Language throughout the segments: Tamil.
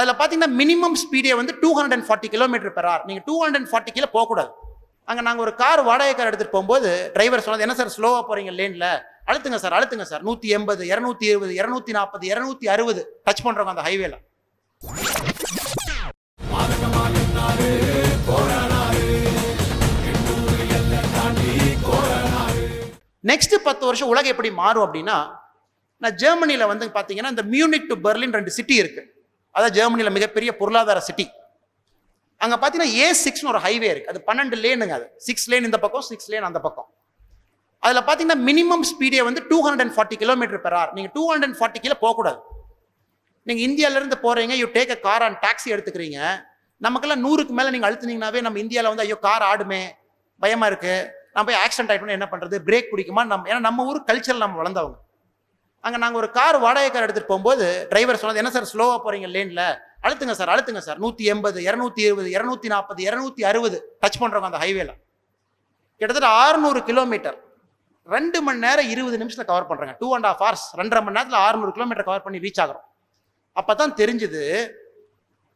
அதில் பார்த்தீங்கன்னா மினிமம் ஸ்பீடே வந்து two hundred and forty kilometre per hour நீங்கள் two hundred and forty kilo போகக்கூடாது. அங்கே நாங்கள் ஒரு கார் வாடகை கார் எடுத்துகிட்டு போகும்போது டிரைவர் சொன்னது என்ன சார் ஸ்லோவாக போகிறீங்க லேனில் அழுத்துங்க சார் அழுத்துங்க சார் நூற்றி எண்பது இரநூத்தி இருபது இரநூத்தி நாற்பது இரநூத்தி அறுபது டச் பண்ணுறவங்க அந்த ஹைவேல நெக்ஸ்ட் பத்து வருஷம் உலகம் எப்படி மாறும் அப்படின்னா நான் ஜெர்மனியில் வந்து பார்த்தீங்கன்னா இந்த மியூனிக் டு பெர்லின் ரெண்டு சிட்டி இருக்குது அதான் ஜெர்மனியில் மிகப்பெரிய பொருளாதார சிட்டி அங்கே பார்த்தீங்கன்னா ஏ சிக்ஸ்னு ஒரு ஹைவே இருக்குது அது பன்னெண்டு லேனுங்க அது. சிக்ஸ் லேன் இந்த பக்கம் சிக்ஸ் லேன் அந்த பக்கம். அதில் பார்த்தீங்கன்னா மினிமம் ஸ்பீடே வந்து two hundred and forty kilometre per hour நீங்கள் two hundred and forty kilo போகக்கூடாது நீங்கள் இந்தியாவிலேருந்து போகிறீங்க you take a car on taxi எடுத்துக்கிறீங்க. நமக்கெல்லாம் நூறுக்கு மேலே நீங்கள் அழுத்துனீங்கனாவே நம்ம இந்தியாவில் வந்து ஐயோ கார் ஆடுமே பயமாக இருக்குது நான் போய் ஆக்சிடென்ட் ஆகிட்டோம்னா என்ன பண்ணுறது பிரேக் பிடிக்குமா? நம்ம ஏன்னா நம்ம ஊர் கல்ச்சரில் நம்ம வளர்ந்தவங்க. அங்கே நாங்கள் ஒரு கார் வாடகை கார் எடுத்துகிட்டு போகும்போது டிரைவர் சொன்னது என்ன சார் ஸ்லோவாக போகிறீங்க லேனில் அழுத்துங்க சார் அழுத்துங்க சார் நூற்றி எண்பது இரநூத்தி இருபது இரநூத்தி நாற்பது இரநூத்தி அறுபது டச் பண்ணுறவங்க அந்த ஹைவேல கிட்டத்தட்ட 600 கிலோமீட்டர் ரெண்டு மணி நேரம் இருபது நிமிஷத்தில் கவர் பண்ணுறாங்க டூ அண்ட் ஆஃப் ஹவர்ஸ் ரெண்டரை மணி நேரத்தில் 600 கிலோமீட்டர் கவர் பண்ணி ரீச் ஆகிறோம். அப்போ தான் தெரிஞ்சுது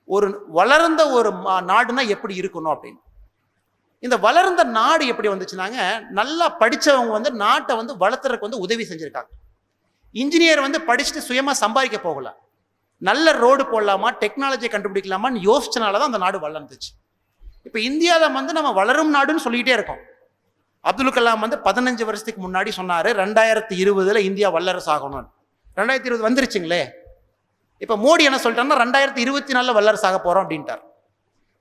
ஒரு வளர்ந்த ஒரு மா- நாடுனா எப்படி இருக்கணும் அப்படின்னு. இந்த வளர்ந்த நாடு எப்படி வந்துச்சுனாங்க நல்லா படித்தவங்க வந்து நாட்டை வந்து வளர்த்துறதுக்கு வந்து உதவி செஞ்சுருக்காங்க. இன்ஜினியர் வந்து படிச்சுட்டு சுயமாக சம்பாதிக்க போகல. நல்ல ரோடு போடலாமா டெக்னாலஜியை கண்டுபிடிக்கலாமான்னு யோசிச்சனால தான் அந்த நாடு வளர்ந்துச்சு. இப்போ இந்தியாவில் வந்து நம்ம வளரும் நாடுன்னு சொல்லிக்கிட்டே இருக்கோம். அப்துல் கலாம் வந்து பதினஞ்சு வருஷத்துக்கு முன்னாடி சொன்னார் ரெண்டாயிரத்தி இருபதில் இந்தியா வல்லரசு ஆகணும்னு. ரெண்டாயிரத்தி இருபது வந்துருச்சுங்களே. இப்போ மோடி என்ன சொல்லிட்டாருன்னா ரெண்டாயிரத்தி இருபத்தி நாலில் வல்லரசு ஆக போகிறோம் அப்படின்ட்டார்.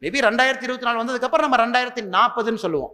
மேபி ரெண்டாயிரத்தி இருபத்தி நாலு வந்ததுக்கப்புறம் நம்ம ரெண்டாயிரத்தி நாற்பதுன்னு சொல்லுவோம்.